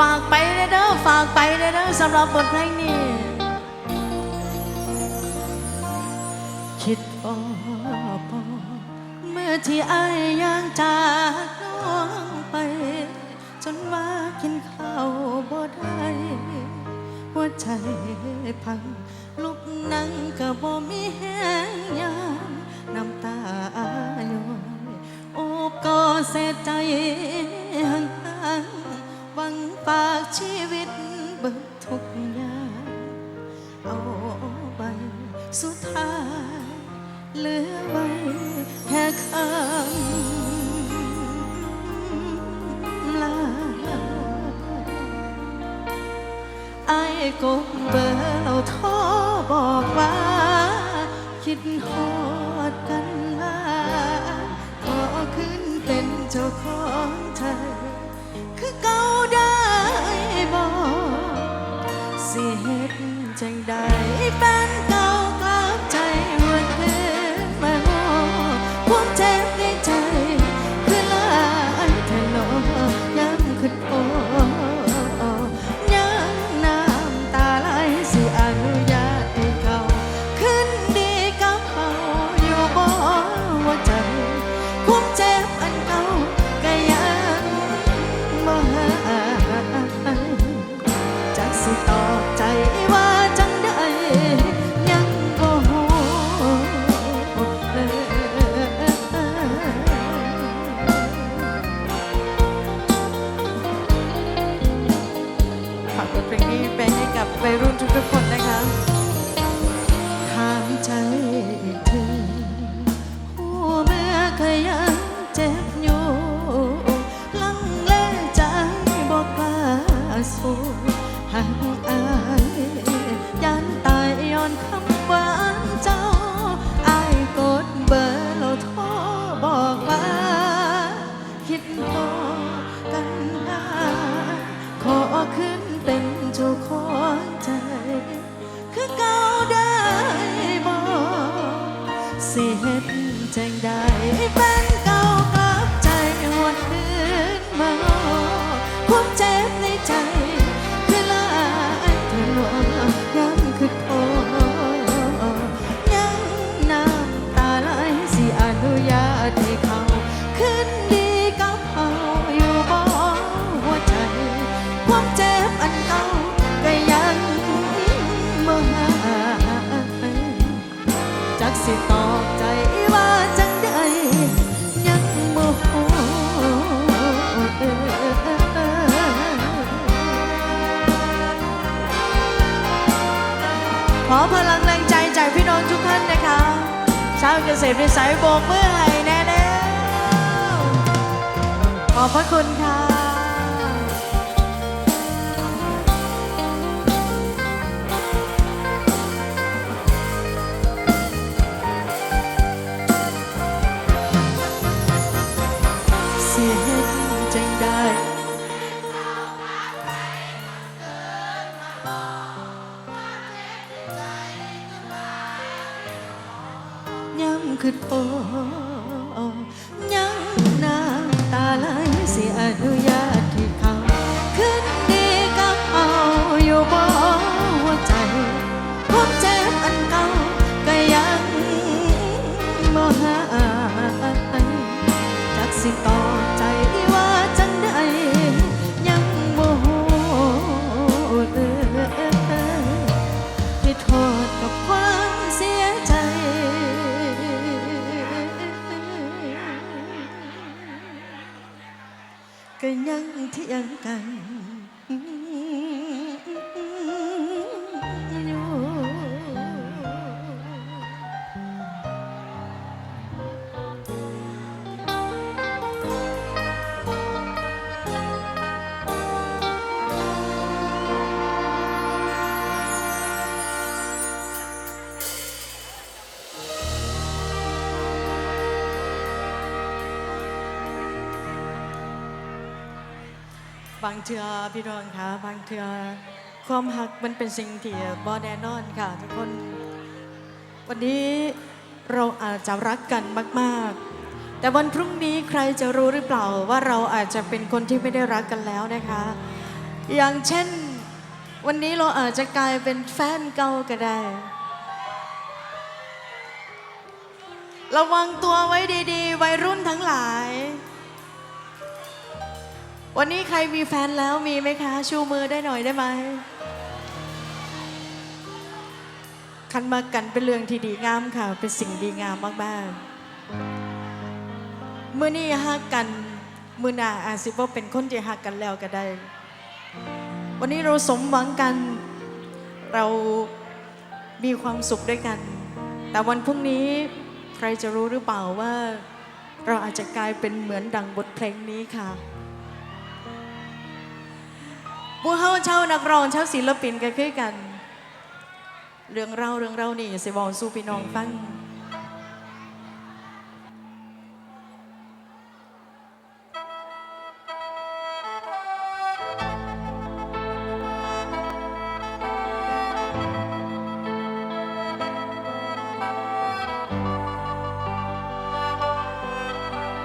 ฝากไปเด้อฝากไปเด้อสำหรับบทเพลงนี้ คิดพอพอเมื่อที่ไอายย่างจากน้องไป จนว่ากินข้าวบ่ได้หัวใจพัง ลุกนั่งก็บ่มีแห้งยามน้ำตาย้อยโอบกอดเสียใจห่าง วังฝากชีวิตเบิดทุกอย่างเอาไปสุดท้ายเหลือไว้แค่คำลาไอ้กดเบอร์เราโทรบอกว่า คิดฮอ ขึ้นเป็นเจ้าของใจ คือเก่าได้บอกสิเฮ็ดจังใดแฟน ขอพลังแรงใจจากพี่น้องทุกท่านนะคะชาวเกษตรวิสัยโบกเมื่อไหร่แน่แล้วขอบพระคุณค่ะ บางเทือพี่รองค่ะบางเทือความหักมันเป็นสิ่งที่บอแน่นอนค่ะ ทุกคน วันนี้เราอาจจะรักกันมาก ๆ แต่วันพรุ่งนี้ใครจะรู้หรือเปล่าว่าเราอาจจะเป็นคนที่ไม่ได้รักกันแล้วนะคะ อย่างเช่น วันนี้เราอาจจะกลายเป็นแฟนเก่าก็ได้ ระวังตัวไว้ดี ๆ วัยรุ่นทั้งหลาย วันนี้ใครมีแฟนแล้วมีไหมคะ ชูมือได้หน่อยได้ไหมคันมากันเป็นเรื่องที่ดีงามค่ะ เป็นสิ่งดีงามมากๆเมื่อนี้ฮักกันมือหนาอาจสิบ่เป็นคนที่ฮักกันแล้วก็ได้ วันนี้เราสมหวังกัน เรามีความสุขด้วยกัน แต่วันพรุ่งนี้ใครจะรู้หรือเปล่าว่า เราอาจจะกลายเป็นเหมือนดังบทเพลงนี้ค่ะ ผู้เฮาเช่านักร้องเช่าศิลปินก็คือกัน เรื่องเล่าเรื่องเล่านี่สิบอกสู้พี่น้องฟัง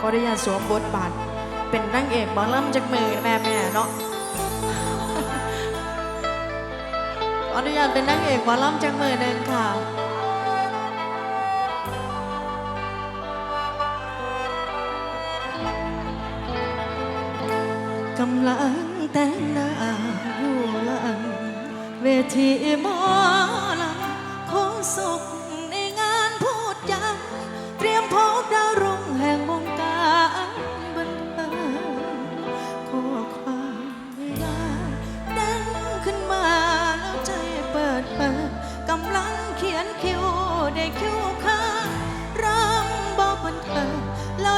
ก็ได้ยาตสวมบทบาท เป็นนางเอกหมอลำจากมือแม่แม่เนาะ ออนุญาตเป็นนางเอกหมอล่ำจังมือหนึ่งค่ะกำลังแต่งหน้าอยู่หลังเวทีหมอลำของสุข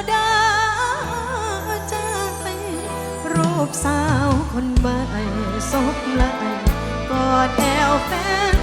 ได้ใจรูปสาวคนใหม่ซบไหลกอดแอวแฟน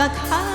ก็ข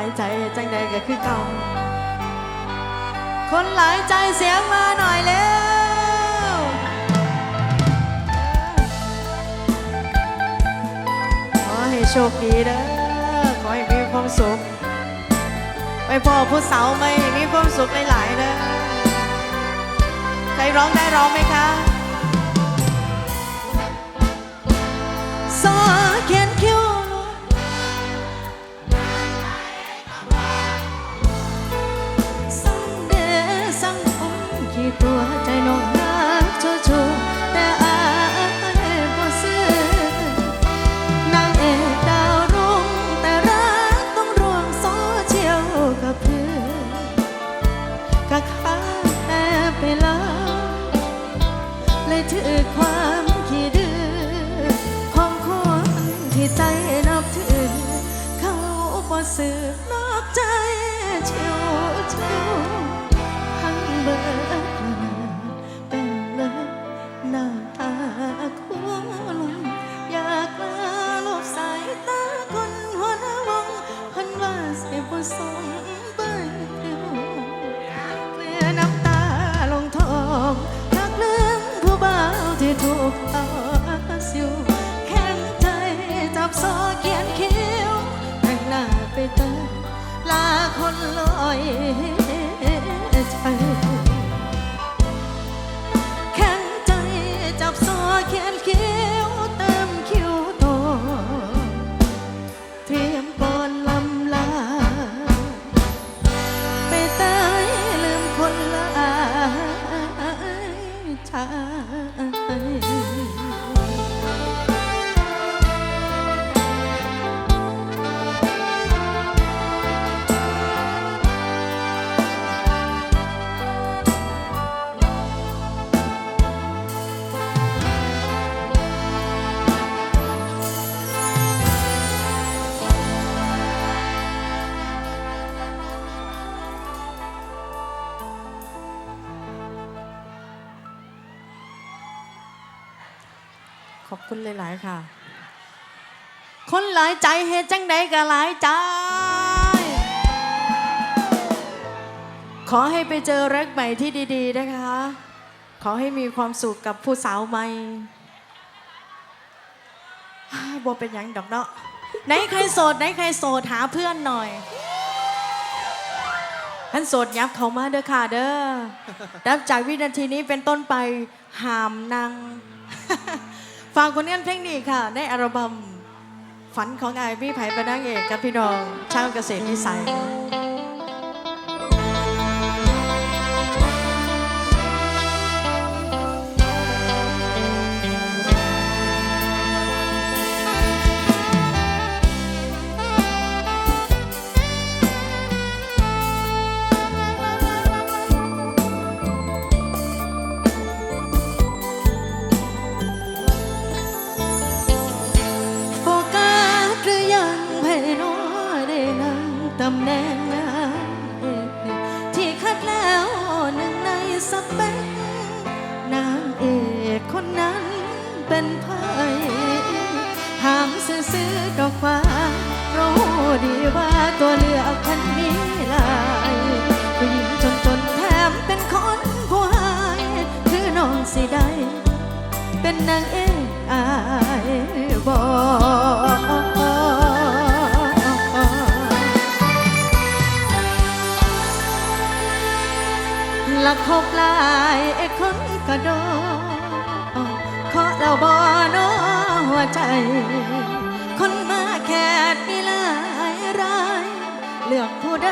ายใจจังใดก็คือเก่าคนหลายใจเสียงมาหน่อยเร็วขอให้โชคดีเด้อขอให้มีความสุขไปพ่อผู้สาวไหมมีความสุขหลายๆเด้อใครร้องได้ร้องไหมคะสอเตัว สิวแข็งใจจับซเขียนคิ้วแต่งหน้าไปติลาคนลอย คุณหลาย ๆ ค่ะ คนหลายใจเฮจังใดก็หลายใจ ขอให้ไปเจอรักใหม่ที่ดีๆ นะคะ ขอให้มีความสุขกับผู้สาวใหม่อ้ายบ่เป็นยังดอกเนาะไหนใครโสดไหนใครโสดหาเพื่อนหน่อยท่านโสดยับเขามาเด้อค่ะเด้อนับจากวินาทีนี้เป็นต้นไปหามนาง ฟังคนงานเพลงนี้ค่ะ ในอัลบั้มฝันของไอพี่ไผ่เป็นนางเอกกับพี่น้องชาวเกษตรนิสัย แน่งนางเอกที่คัดแล้วหนึ่งในสเปคนางเอกคนนั้นเป็นไผถามซื่อๆดอกฟ้ารู้ดีว่าตัวเลือกคันมีหลายผู้หญิงจนๆแถมเป็นคนผู้หายคือน้องสิได้ เป็นนางเอกอายบอก ละคบหลายคนกระโดดขอเราบอนอหัวใจ คนมาแคดมีหลายราย เลือกผู้ใด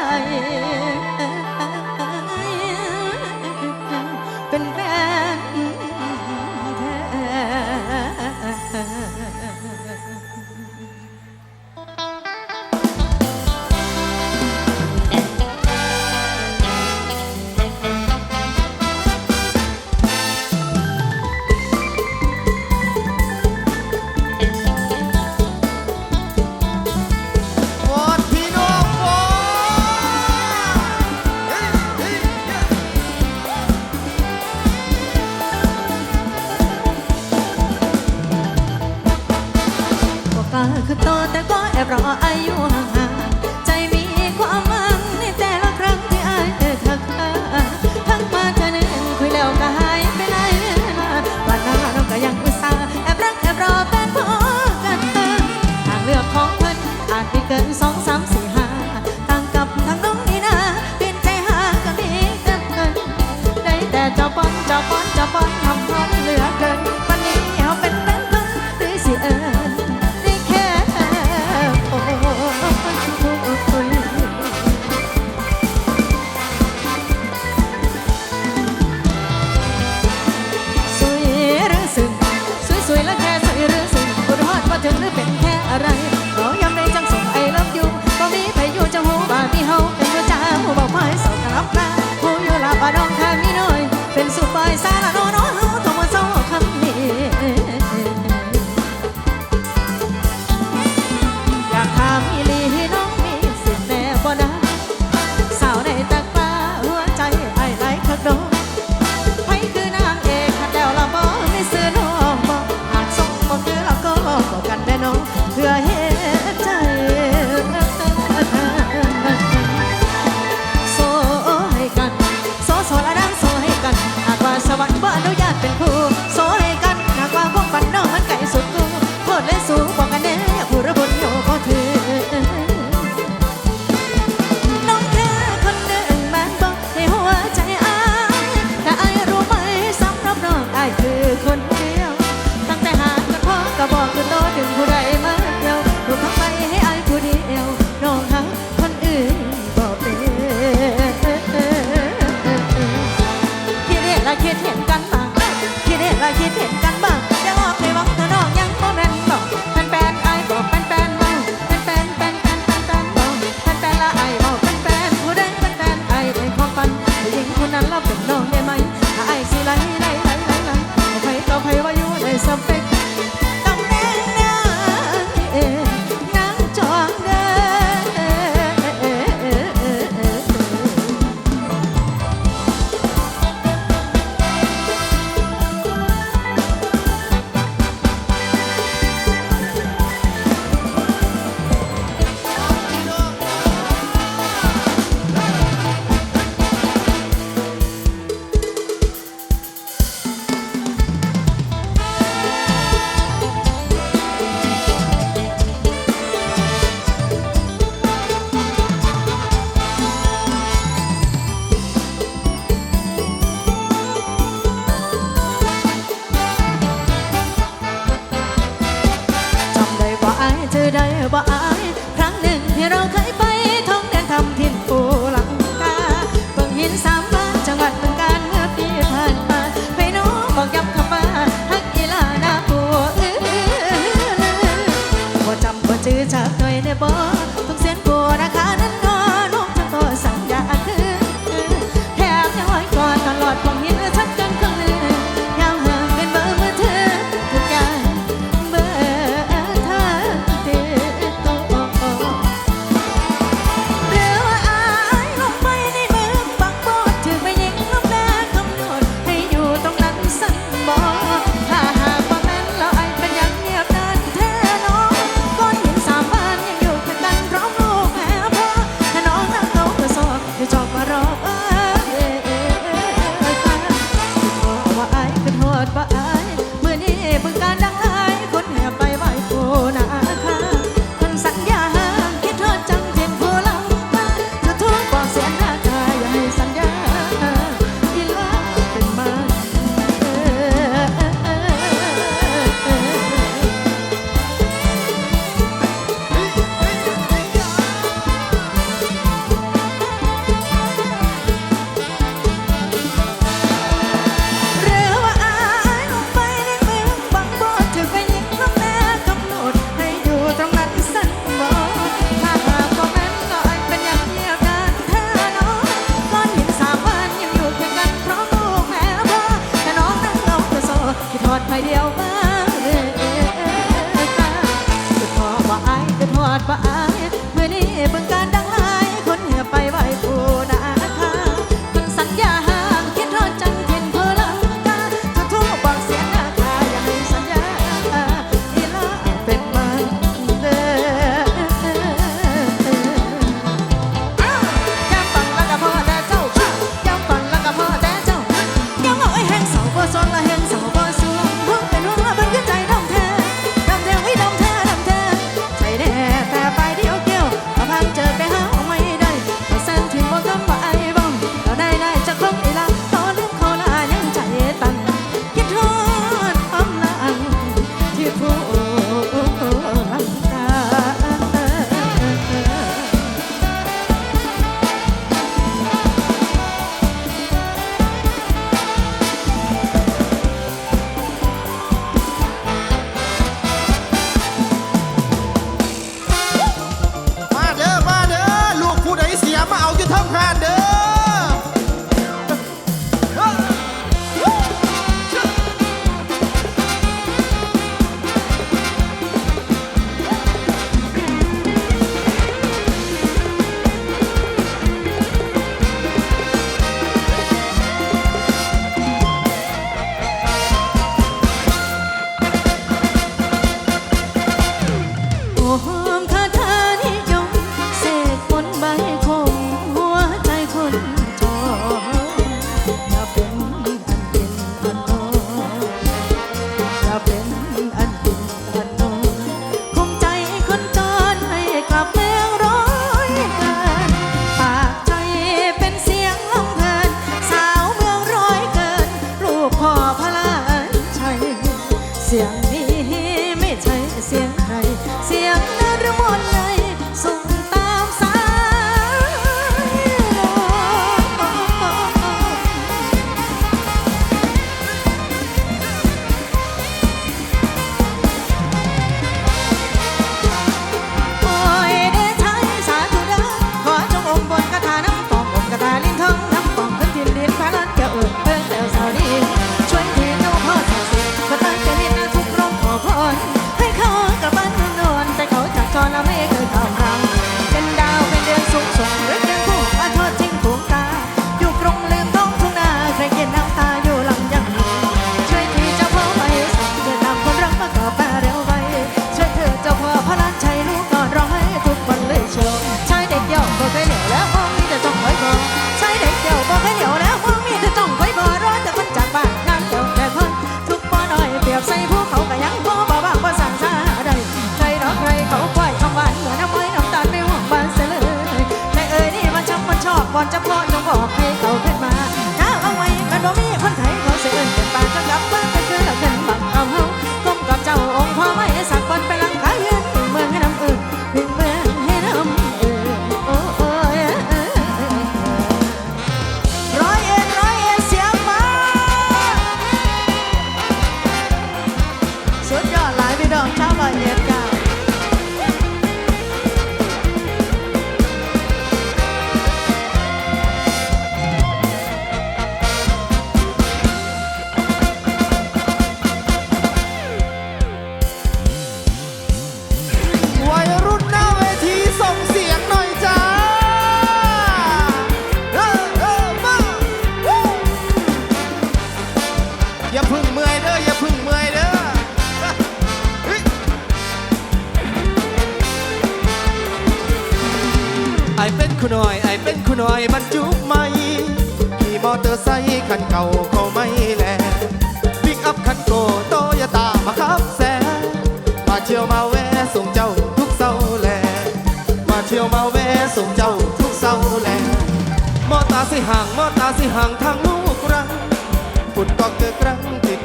something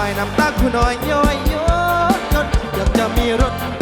อยน้ำตาคู่น้อยย้อยย้อนยดอยากจะมีรถ